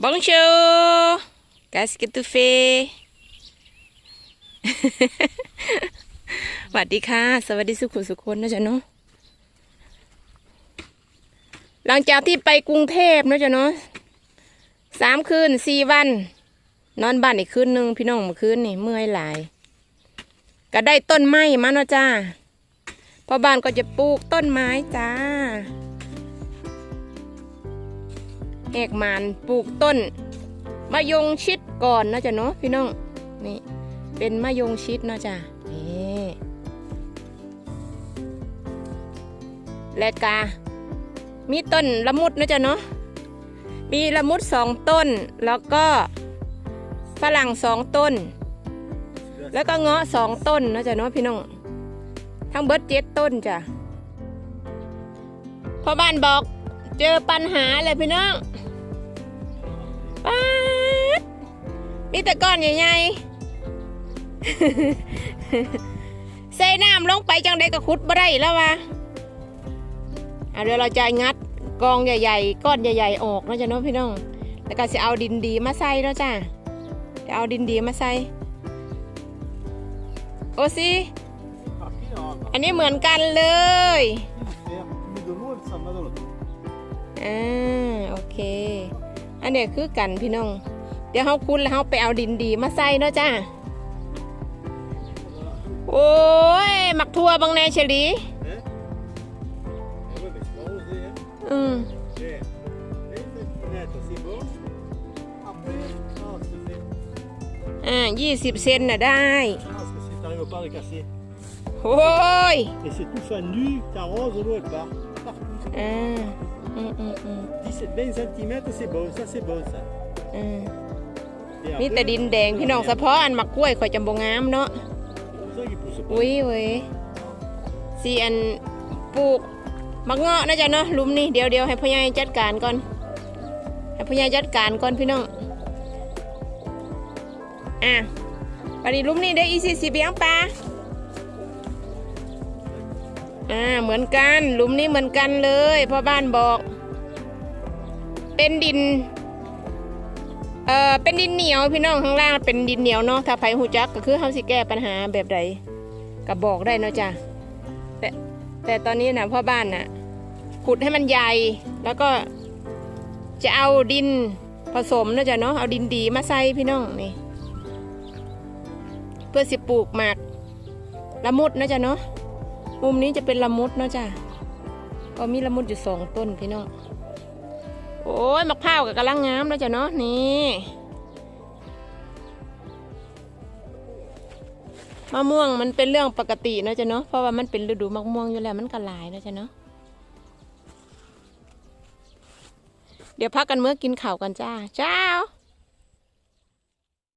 Bonjour Qu'est-ce que tu fais สวัสดีค่ะ สวัสดีสุขุสุคนนะจ๊ะเนาะหลังจากที่ไปกรุงเทพนะจ๊ะเนาะสามคืนสี่วัน นอนบ้านอีกคืนหนึ่งพี่น้องเมื่อคืนนี่เมื่อยหลาย ก็ได้ต้นไม้มาเนาะจ้าพ่อบ้านก็จะปลูกต้นไม้จ้า แหกมานปลูกต้นมะยงชิดก่อนนะจ๊ะเนาะพี่น้องนี่เป็นมะยงชิดนะจ้ะนี่และกามีต้นละมุดนะจ๊ะเนาะมีละมุดสองต้น แล้วก็ฝรั่งสองต้น แล้วก็เงาะสองต้นนะจ๊ะเนาะพี่น้องทั้งเบิร์ดเจ็ดต้นจ้ะพ่อบ้านบอกเจอปัญหาเลยพี่น้อง มีแต่ก้อนใหญ่ๆ ใส่น้ำลงไปจังได้ก็ขุดบ่ได้แล้ววะเดี๋ยวเราจะงัดกองใหญ่ๆ ก้อนใหญ่ๆ ออกนะจ๊ะเนาะพี่น้อง แล้วก็จะเอาดินดีมาใส่แล้วจ้ะจะเอาดินดีมาใส่ โอ้สิ Ah, qui là อันนี้เหมือนกันเลยอ่าโอเค อันเนี้ยคือกันพี่น้อง เดี๋ยวเขาคุ้นแล้วเขาไปเอาดินดีมาใส่เนาะจ้าโอ้ยหมักทั่วบางแนเฉลี Hein Eh ouais, mais c'est pas osé, hein. อืม J'ai 20 cm, c'est bon. Après, ah, c'est fait. อ่ายี่สิบเซนน่ะได้ Ah, parce que si t'arrives pas à les casser. โอ้ย Et c'est tout fin nu, t'arroses, l'eau elle part. Partout. อ่าอืมอืมอืม 17, 20 cm, c'est bon, ça c'est bon ça. อืม Et มี après, แต่ดินแดงพี่น้องเฉพาะอันหมักกล้วยข่อยจำบงงามเนาะอุ้ยเว้ยสีอันปลูกมะเงาะนะจ๊ะเนาะลุมนี่เดี๋ยวเดี๋ยวให้พ่อใหญ่จัดการก่อนให้พ่อใหญ่จัดการก่อนพี่น้องอะวันนี้ลุมนี่ได้อีซีซีเบียงปลาอ่าเหมือนกันลุมนี้เหมือนกันเลยพ่อบ้านบอก เป็นดิน เอ่อเป็นดินเหนียวพี่น้องข้างล่างเป็นดินเหนียวเนาะถ้าไผหูจักก็คือเฮาสิแก้ปัญหาแบบใดก็บอกได้เนาะจ้ะแต่แต่ตอนนี้นะพ่อบ้านน่ะขุดให้มันใหญ่แล้วก็จะเอาดินผสมเนาะจ้ะเนาะเอาดินดีมาใส่พี่น้องนี่ เพื่อสิปลูกหมากละมุดเนาะจ้ะเนาะมุมนี้จะเป็นละมุดเนาะจ้ะก็มีละมุดอยู่สองต้นพี่น้อง โอ้ยมะพร้าวกับกระลังงามแล้วจ้ะเนาะนี่มะม่วงมันเป็นเรื่องปกตินะจ้ะเนาะเพราะว่ามันเป็นฤดูมะม่วงอยู่แล้วมันก็หลายนะจ้ะเนาะเดี๋ยวพักกันเมื่อกินข่าวกันจ้าเจ้า